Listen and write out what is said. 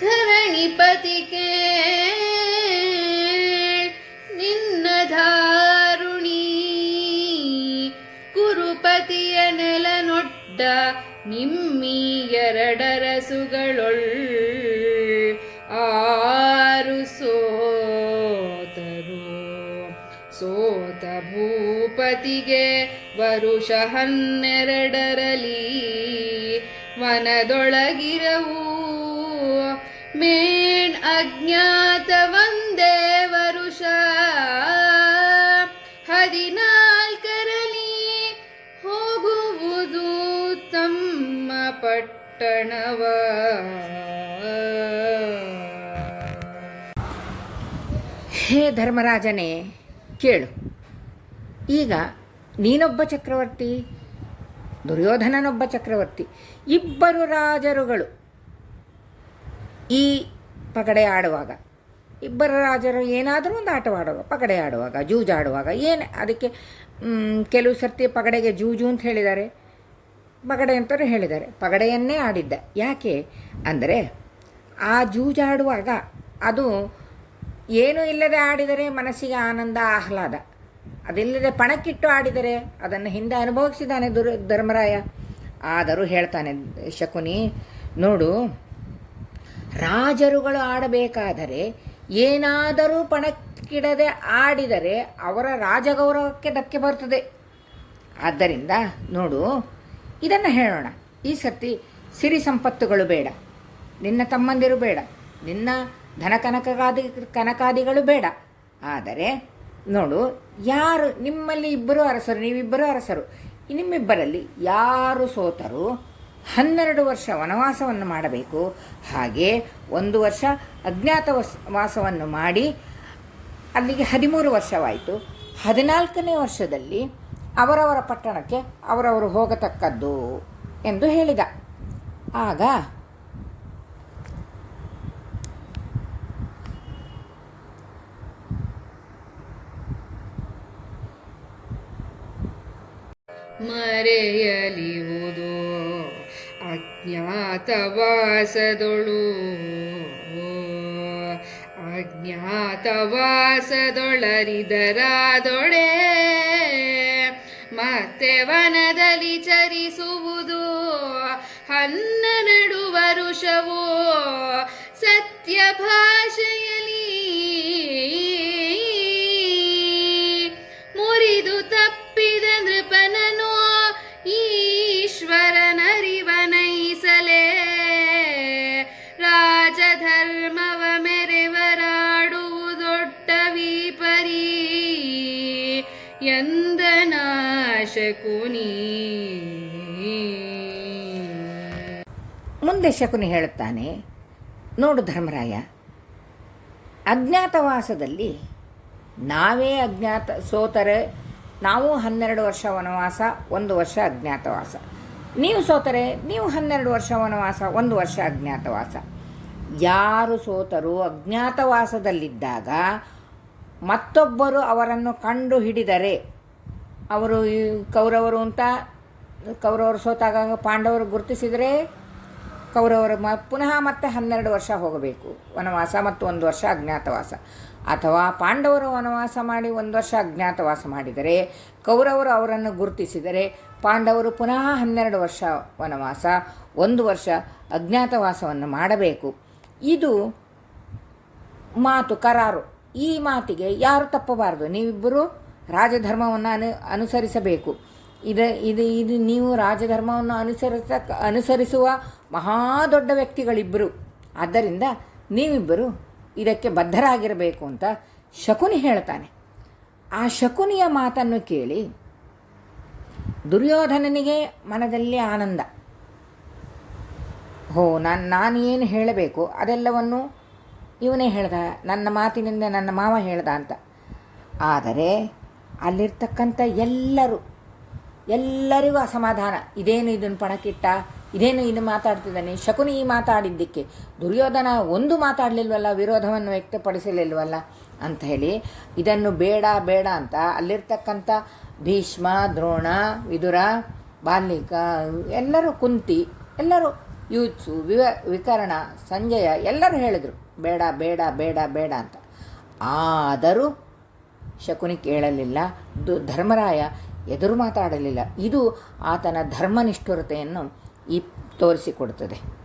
ಧರಣಿಪತಿಗೆ ನಿನ್ನ ಧಾರುಣಿ ಕುರುಪತಿಯ ನೆಲನೊಡ್ಡ ನಿಮ್ಮಿ ಎರಡರಸುಗಳೊಳ್ ಆರು ಸೋತರು. ಸೋತ ಭೂಪತಿಗೆ ವರುಷ ಹನ್ನೆರಡರಲಿ ವನದೊಳಗಿರವು ಮೇಣ್ ಅಜ್ಞಾತ ಒಂದೇ ವರುಷ ಹದಿನಾಲ್ಕರಲ್ಲಿ ಹೋಗುವುದು ತಮ್ಮ ಪಟ್ಟಣವ. ಹೇ ಧರ್ಮರಾಜನೇ, ಕೇಳು. ಈಗ ನೀನೊಬ್ಬ ಚಕ್ರವರ್ತಿ, ದುರ್ಯೋಧನನೊಬ್ಬ ಚಕ್ರವರ್ತಿ, ಇಬ್ಬರು ರಾಜರುಗಳು ಈ ಪಗಡೆ ಆಡುವಾಗ ಇಬ್ಬರ ರಾಜರು ಏನಾದರೂ ಒಂದು ಆಟವಾಡುವಾಗ ಪಗಡೆ ಆಡುವಾಗ ಜೂಜಾಡುವಾಗ, ಏನು ಅದಕ್ಕೆ ಕೆಲವು ಸರ್ತಿ ಪಗಡೆಗೆ ಜೂಜು ಅಂತ ಹೇಳಿದ್ದಾರೆ. ಪಗಡೆ ಅಂತಲೂ ಹೇಳಿದ್ದಾರೆ. ಪಗಡೆಯನ್ನೇ ಆಡಿದ್ದ. ಯಾಕೆ ಅಂದರೆ, ಆ ಜೂಜಾಡುವಾಗ ಅದು ಏನೂ ಇಲ್ಲದೆ ಆಡಿದರೆ ಮನಸ್ಸಿಗೆ ಆನಂದ, ಆಹ್ಲಾದ. ಅದಿಲ್ಲದೆ ಪಣಕ್ಕಿಟ್ಟು ಆಡಿದರೆ ಅದನ್ನು ಹಿಂದೆ ಅನುಭವಿಸಿದ್ದಾನೆ ದುರ್, ಧರ್ಮರಾಯ. ಆದರೂ ಹೇಳ್ತಾನೆ ಶಕುನಿ, ನೋಡು ರಾಜರುಗಳು ಆಡಬೇಕಾದರೆ ಏನಾದರೂ ಪಣಕ್ಕಿಡದೆ ಆಡಿದರೆ ಅವರ ರಾಜಗೌರವಕ್ಕೆ ಧಕ್ಕೆ ಬರ್ತದೆ ಆದ್ದರಿಂದ ನೋಡು, ಇದನ್ನು ಹೇಳೋಣ. ಈ ಸರ್ತಿ ಸಿರಿ ಸಂಪತ್ತುಗಳು ಬೇಡ. ನಿನ್ನ ತಮ್ಮಂದಿರು ಬೇಡ. ನಿನ್ನ ಧನ ಕನಕಾದಿ ಕನಕಾದಿಗಳು ಬೇಡ. ಆದರೆ ನೋಡು, ಯಾರು ನಿಮ್ಮಲ್ಲಿ ಇಬ್ಬರು ಅರಸರು, ನೀವಿಬ್ಬರು ಅರಸರು. ನಿಮ್ಮಿಬ್ಬರಲ್ಲಿ ಯಾರು ಸೋತರು? ಹನ್ನೆರಡು ವರ್ಷ ವನವಾಸವನ್ನು ಮಾಡಬೇಕು. ಹಾಗೆ ಒಂದು ವರ್ಷ ಅಜ್ಞಾತ ವಾಸವನ್ನು ಮಾಡಿ ಅಲ್ಲಿಗೆ ಹದಿಮೂರು ವರ್ಷವಾಯಿತು. ಹದಿನಾಲ್ಕನೇ ವರ್ಷದಲ್ಲಿ ಅವರವರ ಪಟ್ಟಣಕ್ಕೆ ಅವರವರು ಹೋಗತಕ್ಕದ್ದು ಎಂದು ಹೇಳಿದ. ಆಗ ಮರೆಯಲಿಹುದು ಅಜ್ಞಾತವಾಸದೊಳು ಅಜ್ಞಾತವಾಸದೊಳರಿದರಾದೊಡೆ ಮತ್ತೆ ವನದಲ್ಲಿ ಚರಿಸುವುದು. ಹನ್ನ ವರುಷವೋ ಸತ್ಯ ಭಾಷೆಯಲಿ ಎಂದನಾಶಕುನಿ ಮುಂದೆ ಶಕುನಿ ಹೇಳುತ್ತಾನೆ, ನೋಡು ಧರ್ಮರಾಯ, ಅಜ್ಞಾತವಾಸದಲ್ಲಿ ನಾವೇ ಅಜ್ಞಾತ ಸೋತರೆ, ನಾವು ಹನ್ನೆರಡು ವರ್ಷ ವನವಾಸ, ಒಂದು ವರ್ಷ ಅಜ್ಞಾತವಾಸ. ನೀವು ಸೋತರೆ, ನೀವು ಹನ್ನೆರಡು ವರ್ಷ ವನವಾಸ, ಒಂದು ವರ್ಷ ಅಜ್ಞಾತವಾಸ. ಯಾರು ಸೋತರು ಅಜ್ಞಾತವಾಸದಲ್ಲಿದ್ದಾಗ ಮತ್ತೊಬ್ಬರು ಅವರನ್ನು ಕಂಡು ಹಿಡಿದರೆ, ಅವರು ಈ ಕೌರವರು ಅಂತ ಕೌರವರು ಸೋತಾಗ ಪಾಂಡವರು ಗುರುತಿಸಿದರೆ ಕೌರವರು ಮ, ಪುನಃ ಮತ್ತೆ ಹನ್ನೆರಡು ವರ್ಷ ಹೋಗಬೇಕು. ವನವಾಸ ಮತ್ತು ಒಂದು ವರ್ಷ ಅಜ್ಞಾತವಾಸ. ಅಥವಾ ಪಾಂಡವರು ವನವಾಸ ಮಾಡಿ ಒಂದು ವರ್ಷ ಅಜ್ಞಾತವಾಸ ಮಾಡಿದರೆ, ಕೌರವರು ಅವರನ್ನು ಗುರುತಿಸಿದರೆ, ಪಾಂಡವರು ಪುನಃ ಹನ್ನೆರಡು ವರ್ಷ ವನವಾಸ, ಒಂದು ವರ್ಷ ಅಜ್ಞಾತವಾಸವನ್ನು ಮಾಡಬೇಕು. ಇದು ಮಾತು, ಕರಾರು. ಈ ಮಾತಿಗೆ ಯಾರು ತಪ್ಪಬಾರದು? ನೀವಿಬ್ಬರು ರಾಜಧರ್ಮವನ್ನು ಅನು, ಅನುಸರಿಸಬೇಕು. ಇದು ಇದು ಇದು ನೀವು ರಾಜಧರ್ಮವನ್ನು ಅನುಸರಿಸ, ಅನುಸರಿಸುವ ಮಹಾ ದೊಡ್ಡ ವ್ಯಕ್ತಿಗಳಿಬ್ಬರು. ಆದ್ದರಿಂದ ನೀವಿಬ್ಬರು ಇದಕ್ಕೆ ಬದ್ಧರಾಗಿರಬೇಕು ಅಂತ ಶಕುನಿ ಹೇಳ್ತಾನೆ. ಆ ಶಕುನಿಯ ಮಾತನ್ನು ಕೇಳಿ ದುರ್ಯೋಧನನಿಗೆ ಮನದಲ್ಲಿ ಆನಂದ. ಹೋ, ನಾನು ನಾನು ಏನು ಹೇಳಬೇಕು ಅದೆಲ್ಲವನ್ನು ಇವನೇ ಹೇಳ್ದ, ನನ್ನ ಮಾತಿನಿಂದ ನನ್ನ ಮಾವ ಹೇಳ್ದ ಅಂತ. ಆದರೆ, ಅಲ್ಲಿರ್ತಕ್ಕಂಥ ಎಲ್ಲರೂ, ಎಲ್ಲರಿಗೂ ಅಸಮಾಧಾನ. ಇದೇನು ಇದನ್ನು ಪಣಕ್ಕಿಟ್ಟ? ಇದೇನು ಇದು ಮಾತಾಡ್ತಿದ್ದಾನೆ? ಶಕುನಿ ಈ ಮಾತಾಡಿದ್ದಕ್ಕೆ ದುರ್ಯೋಧನ ಒಂದು ಮಾತಾಡಲಿಲ್ವಲ್ಲ, ವಿರೋಧವನ್ನು ವ್ಯಕ್ತಪಡಿಸಲಿಲ್ವಲ್ಲ ಅಂತ ಹೇಳಿ, ಇದನ್ನು ಬೇಡ ಬೇಡ ಅಂತ ಅಲ್ಲಿರ್ತಕ್ಕಂಥ ಭೀಷ್ಮ, ದ್ರೋಣ, ವಿದುರ ಬಾಲ್ಮಿಕ ಎಲ್ಲರೂ ಕುಂತಿ, ಎಲ್ಲರೂ ಯೂತ್ಸು, ವಿವ, ವಿಕರಣ, ಸಂಜಯ ಎಲ್ಲರೂ ಹೇಳಿದರು. ಬೇಡ ಬೇಡ ಬೇಡ ಬೇಡ ಅಂತ. ಆದರೂ ಶಕುನಿ ಕೇಳಲಿಲ್ಲ ಧರ್ಮರಾಯ ಎದುರು ಮಾತಾಡಲಿಲ್ಲ. ಇದು ಆತನ ಧರ್ಮನಿಷ್ಠುರತೆಯನ್ನು ಈ, ತೋರಿಸಿಕೊಡುತ್ತದೆ.